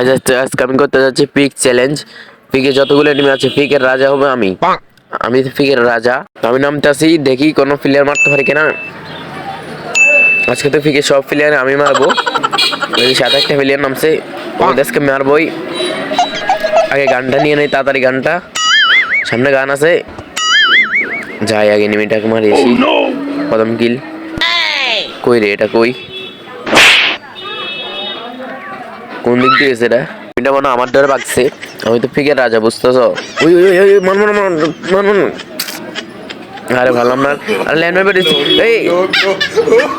আজকে আমি করতে যাচ্ছি পিক চ্যালেঞ্জ পিকে যতগুলো এনিমি আছে পিকের রাজা হবে আমি। আমি পিকের রাজা। আমি নামতেছি দেখি কোনো প্লেয়ার মারতে পারি কিনা। আজকে তো পিকের সব প্লেয়ার আমি মারবো। সাথে একটা প্লেয়ার নামছে আজকে মারবই। আগে গানটা নিয়ে নেই তাড়াতাড়ি গানটা। সামনে গান আছে। যাই আগে এনিমিটাকে মারিয়েছি প্রথম কিল কই রে এটা কই? কোন দিক দিয়ে গেছে এটা এটা মনে আমার ধরে বাগছে। আমি তো ফিকের রাজা বুঝতেছ? ওই ওই ওই মান মান মান মান মান আরে ভাবলাম না আরে ল্যান্ড মারবে এই!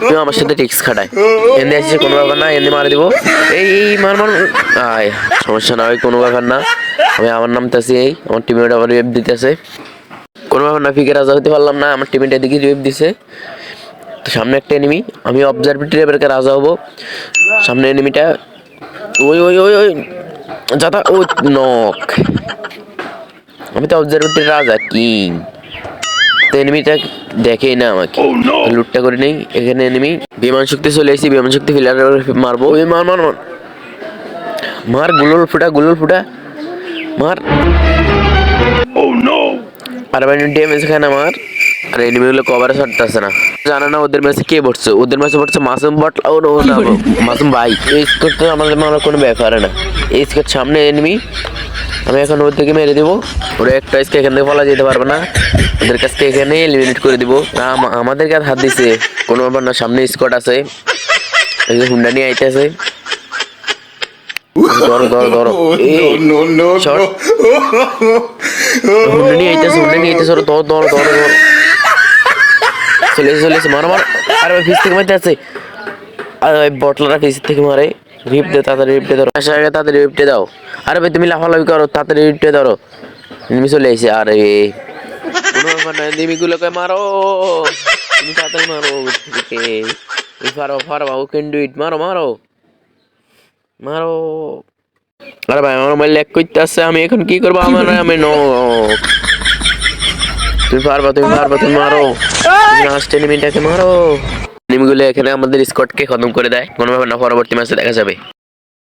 তুই আমার সাথে টিক্স খাটায়। এনে আসছে কোনো ব্যাপার না এনে মারে দিব। এই এই মার মার আয় সমস্যা না ওই কোনো ব্যাপার না। আমি আমার নামতেছি এই আমার টিমের আবার ওয়েব দিতেছে। কোনো ব্যাপার না ফিকে রাজা হতে পারলাম না আমার টিমের এদিকে ওয়েব দিছে। তো সামনে একটা এনিমি আমি অবজারভেটরি রাজা হব। সামনে এনিমিটা ওই ওই ওই ওই। যাতা ও নক আমি তো অবজারভেটরি রাজা কিং? তো এনিমিটা দেখেই না আমাকে। লুটটা করে নেই। এখানে এনিমি বিমান শক্তি চলে এসেছি বিমান শক্তি ফিলার মারবো। ওই মার মার মার। মার গুলোল ফুটা গুলোল ফুটা। মার। আর ভাই ড্যামেজ খায় না আমার আর এনিমিগুলো কভারে ছাড়তেছে না। জানে না ওদের ম্যাচে কে পড়ছে। ওদের ম্যাচে পড়ছে মাসুম বাট ও না মাসুম ভাই। এই স্কোর তো আমাদের মারার কোনো ব্যাপার না। এই স্কোর সামনে এনিমি আমি এখন ওর থেকে মেরে দেবো। ওরা একটা আজকে এখান থেকে পালা যেতে পারবে না। ওদের কাছকে এখানে এলিমিনেট করে দিব। আম- আমাদেরকে আর হাত দিছে। কোনো ব্যাপার না, সামনে স্কোয়াড আছে। এই যে হুন্ডা নিয়ে আইতেছে। ধরো ধরো ধরো। নিয়ে আইতেছে, হুন্ডা নিয়ে আইতেছে, ধর ধর ধর ধর। চলে এসে চলে এসে, মারো মারো। আরে ভাই ফিস থেকে মারতে আছে আরে ফিস থেকে মারে। রিপ দে রিপ আসার আগে দাও। ভাই, তুমি লাফালাফি করো ধরো। চলে এসে, আরে। কোনো ব্যাপার না এনিমিগুলোকে মারো। তুমি মারো পারো ও ক্যান ডু ইট মারো মারো। মারো। আরে ভাই, আমার মোবাইল ল্যাগ করতে আমি এখন কি করব? আমার আমি নো তুমি পারবা তুমি পারবা তুমি মারো। লাস্ট এনিমিটাকে মারো। এনিমিগুলো এখানে আমাদের স্কোয়াডকে খতম করে দেয়। কোনো ব্যাপার না পরবর্তী ম্যাচে দেখা যাবে।